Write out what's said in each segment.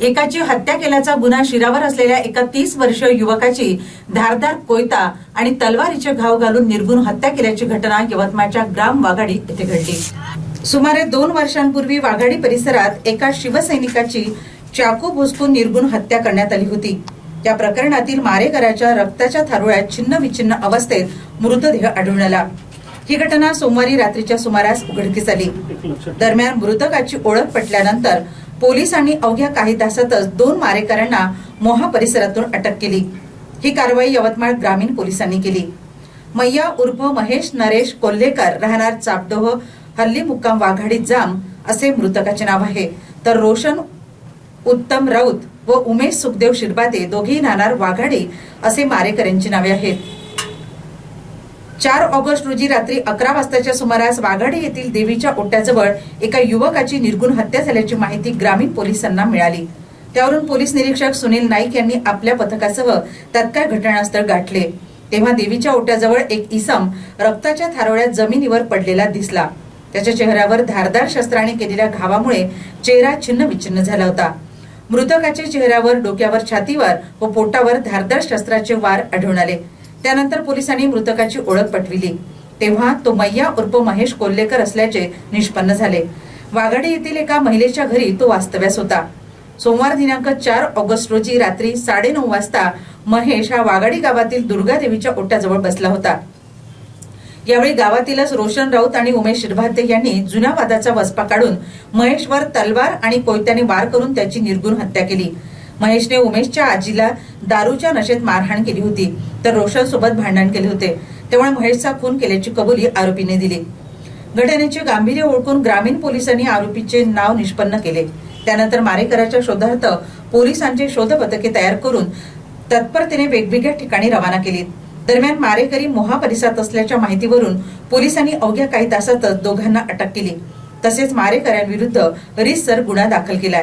एकाची हत्या केल्याचा गुन्हा शिरावर असलेल्या एका तीस वर्षीय युवकाची धारदार कोयता आणि तलवारीचे घाव घालून निर्गुण हत्या केल्याची घटना यवतमाळच्या ग्राम वाघाडी येथे घडली. सुमारे दोन वर्षांपूर्वी वाघाडी परिसरात एका शिवसैनिकाची चाकू भुसकून निर्गुण हत्या करण्यात आली होती. या प्रकरणातील मारेकऱ्याच्या रक्ताच्या थारोळ्यात छिन्न विछिन्न अवस्थेत मृतदेह आढळून आला ही घटना सोमवारी रात्रीच्या सुमारास उघडकीस आली. दरम्यान मृतकाची ओळख पटल्यानंतर पोलिसांनी अवघ्या काही तासातच दोन मारेकऱ्यांना मोहा परिसरातून अटक केली. ही कारवाई यवतमाळ ग्रामीण पोलिसांनी केली. मैया उर्फ महेश नरेश कोल्हेकर राहणार चापडोह हल्ली मुक्काम वाघाडी जाम असे मृतकाचे नाव आहे. तर रोशन उत्तम राऊत व उमेश सुखदेव शिरबाते दोघेही राहणार वाघाडी असे मारेकऱ्यांची नावे आहेत. चार ऑगस्ट रोजी रात्री अकरा वाजताच्या सुमारास वाघाडे येथील देवीच्या ओट्याजवळ एका युवकाची निर्गुण हत्या झाल्याची माहिती ग्रामीण पोलिसांना मिळाली. त्यावरून पोलीस निरीक्षक सुनील नाईक यांनी आपल्या पथकासह तत्काळ घटनास्थळ गाठले. तेव्हा देवीच्या ओट्याजवळ एक इसम रक्ताच्या थारोळ्यात जमिनीवर पडलेला दिसला. त्याच्या चेहऱ्यावर धारदार शस्त्राने केलेल्या घावामुळे चेहरा छिन्न विच्छिन्न झाला होता. मृतकाच्या चेहऱ्यावर डोक्यावर छातीवर व पोटावर धारदार शस्त्राचे वार आढळून आले. त्यानंतर पोलिसांनी मृतकाची ओळख पटविली. तेव्हा तो मैया उर्फ महेश कोल्हेकर असल्याचे निष्पन्न झाले. वाघाडी येथील एका महिलेच्या घरी तो वास्तव्यास होता. सोमवार दिनांक चार ऑगस्ट रोजी रात्री साडेनऊ वाजता महेश हा वाघाडी गावातील दुर्गा देवीच्या ओट्याजवळ बसला होता. यावेळी गावातीलच रोशन राऊत आणि उमेश शिरभाते यांनी जुन्या वादाचा वसपा काढून महेशवर तलवार आणि कोयत्याने वार करून त्याची निर्गुण हत्या केली. महेशने उमेशच्या आजीला दारूच्या नशेत मारहाण केली होती. तर रोशन सोबत भांडण केले होते. त्यामुळे महेशचा खून केल्याची कबुली आरोपीने दिली. घटनेचे गांभीर्य ओळखून ग्रामीण पोलिसांनी आरोपीचे नाव निष्पन्न केले. त्यानंतर मारेकराच्या शोधार्थ पोलिसांचे शोध पथके तयार करून तत्परतेने वेगवेगळ्या ठिकाणी रवाना केली. दरम्यान मारेकरी मोहा परिसरात असल्याच्या माहितीवरून पोलिसांनी अवघ्या काही तासातच दोघांना अटक केली. तसेच मारेकऱ्यांविरुद्ध रिसर गुन्हा दाखल केलाय.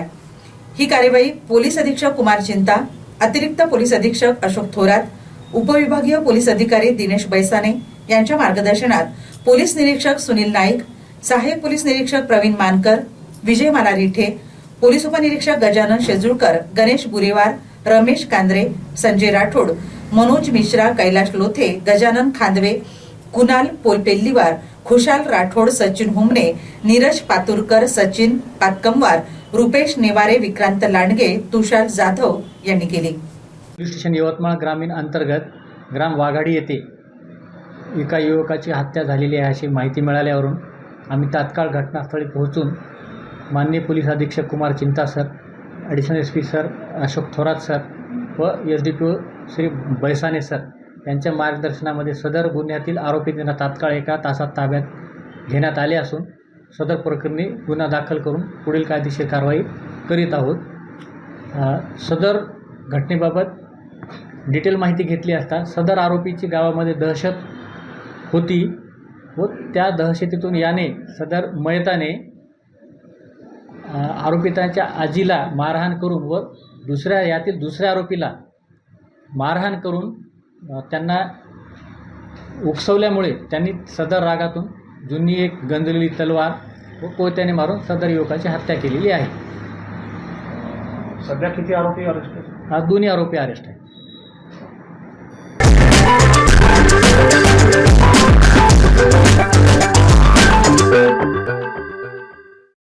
ही कार्यवाही पोलीस अधीक्षक कुमार चिंता अतिरिक्त पोलीस अधीक्षक अशोक थोरात उपविभागीय पोलीस अधिकारी दिनेश बैसाने यांच्या मार्गदर्शनात पोलीस निरीक्षक सुनील नाईक सहाय्यक पोलीस निरीक्षक प्रवीण मानकर विजय माला रिठे पोलीस उपनिरीक्षक गजानन शेजुळकर गणेश बुरेवार रमेश कांद्रे संजय राठोड मनोज मिश्रा कैलाश लोथे गजानन खांदवे कुणाल पोलपेल्लीवार खुशाल राठोड सचिन हुमणे नीरज पातुरकर सचिन पातकमवार रुपेश नेवारे विक्रांत लांडगे तुषार जाधव यांनी केली. पोलीस स्टेशन यवतमाळ ग्रामीण अंतर्गत ग्राम वाघाडी येथे एका युवकाची हत्या झालेली आहे अशी माहिती मिळाल्यावरून आम्ही तात्काळ घटनास्थळी पोहोचून माननीय पोलीस अधीक्षक Kumar Chinta sir additional S P sir Ashok Thorat sir व S D P O Shri Baisane sir यांच्या मार्गदर्शनामध्ये सदर गुन्ह्यातील आरोपींना तात्काळ एका तासात ताब्यात घेण्यात आले असून सदर प्रकरणी गुन्हा दाखल करून पुढील कायदेशीर कारवाई करीत आहोत. सदर घटनेबाबत डिटेल माहिती घेतली असता सदर आरोपीची गावामध्ये दहशत होती व त्या दहशतीतून याने सदर मयताने आरोपितांच्या आजीला मारहाण करून व दुसऱ्या यातील दुसऱ्या आरोपीला मारहाण करून त्यांना उकसवल्यामुळे त्यांनी सदर रागातून जुनी एक गंजलेली तलवार व कोयत्याने मारून सदर युवकाची हत्या केलेली आहे. सध्या किती आरोपी अरेस्ट आहेत? हा दोन्ही आरोपी अरेस्ट आहेत.